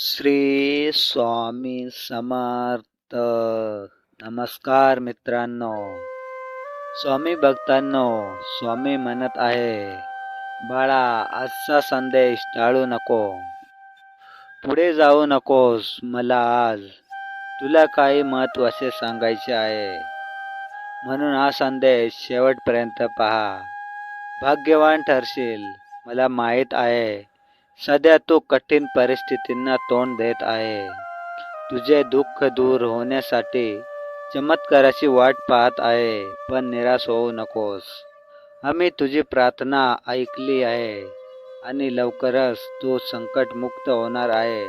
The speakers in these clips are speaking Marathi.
श्री स्वामी समर्थ. नमस्कार मित्रांनो. स्वामी भक्तांनो स्वामी म्हणत आहे बाळा आजचा संदेश टाळू नको. पुढे जाऊ नकोस मला आज तुला काही महत्त्वाचे सांगायचे आहे. म्हणून हा संदेश शेवटपर्यंत पहा. भाग्यवान ठरशील मला माहीत आहे सध्या तू कठीण परिस्थितींना तोंड देत आहे. तुझे दुःख दूर होण्यासाठी चमत्काराची वाट पाहत आहे पण निराश होऊ नकोस. आम्ही तुझी प्रार्थना ऐकली आहे आणि लवकरच तू संकटमुक्त होणार आहे.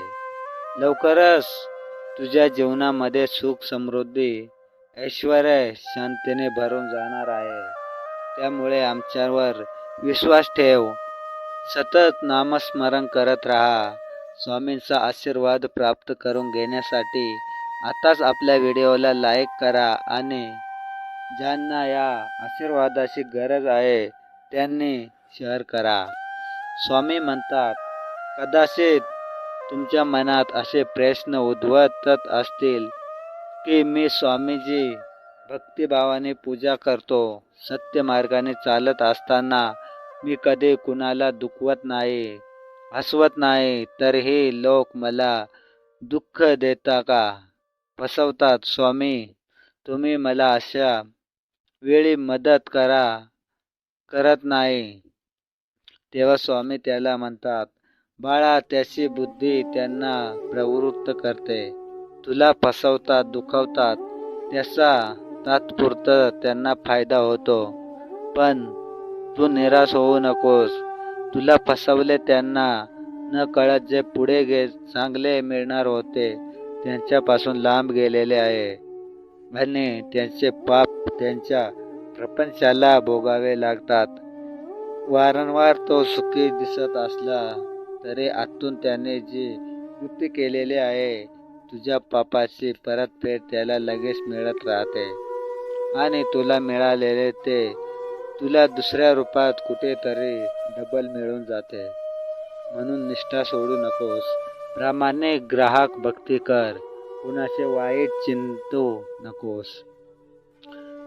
लवकरच तुझ्या जीवनामध्ये सुख समृद्धी ऐश्वर शांतीने भरून जाणार आहे. त्यामुळे आमच्यावर विश्वास ठेव. सतत नामस्मरण करत राहा. स्वामींचा आशीर्वाद प्राप्त करून घेण्यासाठी आताच आपल्या व्हिडिओला लाईक करा आणि ज्यांना या आशीर्वादाची गरज आहे त्यांनी शेअर करा. स्वामी म्हणतात कदाचित तुमच्या मनात असे प्रश्न उद्भवत असतील की मी स्वामीजी भक्तिभावाने पूजा करतो सत्य मार्गाने चालत असताना मी कधी कुणाला दुखवत नाही हसवत नाही तरीही लोक मला दुःख देता का? फसवतात स्वामी. तुम्ही मला अशा वेळी मदत करा करत नाही. तेव्हा स्वामी त्याला म्हणतात बाळा त्याची बुद्धी त्यांना प्रवृत्त करते. तुला फसवतात दुखवतात त्याचा तात्पुरतं त्यांना फायदा होतो. पण तू निराश होऊ नकोस. तुला फसवले त्यांना. न कळत जे पुढे गे चांगले मिळणार होते त्यांच्यापासून लांब गेलेले आहे. आणि त्यांचे पाप त्यांच्या प्रपंचाला भोगावे लागतात. वारंवार तो सुखी दिसत असला तरी आतून त्याने जी कृती केलेली आहे तुझ्या पापाची परतफेड त्याला लगेच मिळत राहते. आणि तुला मिळालेले ते तुला दुसऱ्या रूपात कुठेतरी डबल मिळून जाते. म्हणून निष्ठा सोडू नकोस. प्रामाणिक ग्राहक भक्ती कर. कुणाचे वाईट चिंतू नकोस.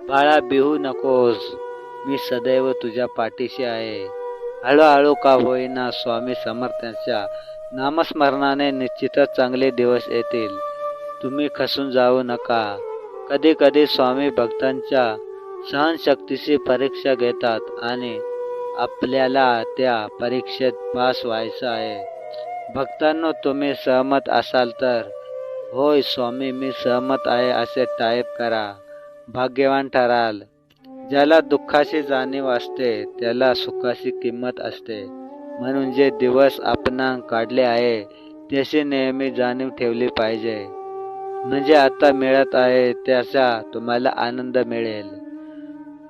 बाळा बिहू नकोस. मी सदैव तुझ्या पाठीशी आहे. हळूहळू का होईना स्वामी समर्थांच्या नामस्मरणाने निश्चितच चांगले दिवस येतील. तुम्ही खसून जाऊ नका. कधी कधी स्वामी भक्तांच्या सहनशक्तीची परीक्षा घेतात आणि आपल्याला त्या परीक्षेत पास व्हायचं आहे. भक्तांनो तुम्ही सहमत असाल तर होय स्वामी मी सहमत आहे असे टाईप करा. भाग्यवान ठराल. ज्याला दुःखाची जाणीव असते त्याला सुखाची किंमत असते. म्हणून जे दिवस आपण काढले आहे त्याची नेहमी जाणीव ठेवली पाहिजे. म्हणजे आता मिळत आहे त्याचा तुम्हाला आनंद मिळेल.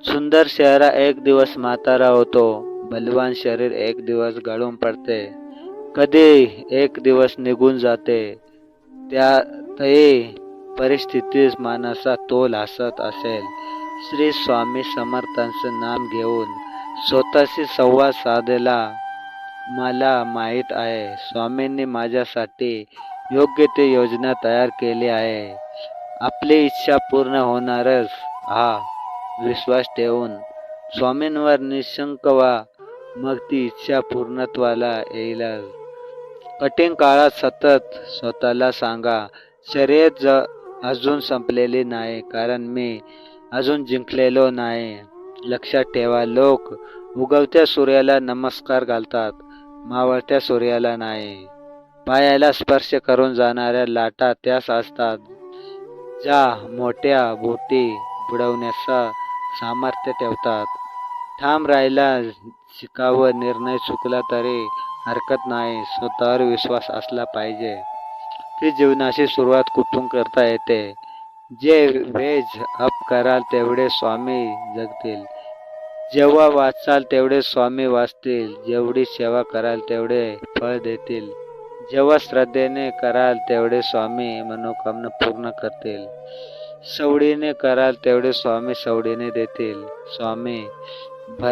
सुंदर चेहरा एक दिवस म्हातारा होतो बलवान शरीर एक दिवस गळून पडते कधी एक दिवस निघून जाते त्यातही परिस्थितीस माणसा तोल हसत असेल. श्री स्वामी समर्थांचं नाम घेऊन स्वतःशी संवाद साधला. मला माहीत आहे स्वामींनी माझ्यासाठी योग्य ते योजना तयार केली आहे. आपली इच्छा पूर्ण होणारच. हा विश्वास ठेवून स्वामींवर निशंक व्हा. मग ती इच्छा पूर्णत्वाला येईल. कठीण काळात सतत स्वतःला सांगा शर्यत ज अजून संपलेली नाही कारण मी अजून जिंकलेलो नाही. लक्षात ठेवा लोक उगवत्या सूर्याला नमस्कार घालतात मावळत्या सूर्याला नाही. पायाला स्पर्श करून जाणाऱ्या लाटा त्यास असतात ज्या मोठ्या बोटी बुडवण्याचा सामर्थ्य ठेवतात. ठाम राहायला शिकावं निर्णय चुकला तरी हरकत नाही स्वतःवर विश्वास असला पाहिजे. ती जीवनाची सुरुवात कुठून करता येते? जे वेज अप कराल तेवढे स्वामी जगतील. जेव्हा वाचाल तेवढे स्वामी वाचतील. जेवढी सेवा कराल तेवढे फळ देतील. जेव्हा श्रद्धेने कराल तेवढे स्वामी मनोकामना पूर्ण करतील. सवडीने कराल तेवढे स्वामी सवडीने देतील. स्वामी भ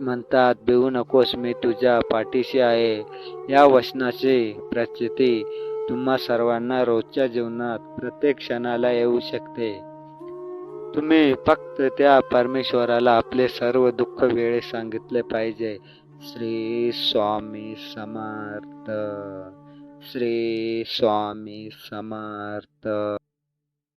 म्हणतात भिवू नकोस मी तुझ्या पाठीशी आहे. या वचनाची प्रचिती तुम्हा सर्वांना रोजच्या जीवनात प्रत्येक क्षणाला येऊ शकते. तुम्ही फक्त त्या परमेश्वराला आपले सर्व दुःख वेळे सांगितले पाहिजे. श्री स्वामी समर्थ. श्री स्वामी समर्थ.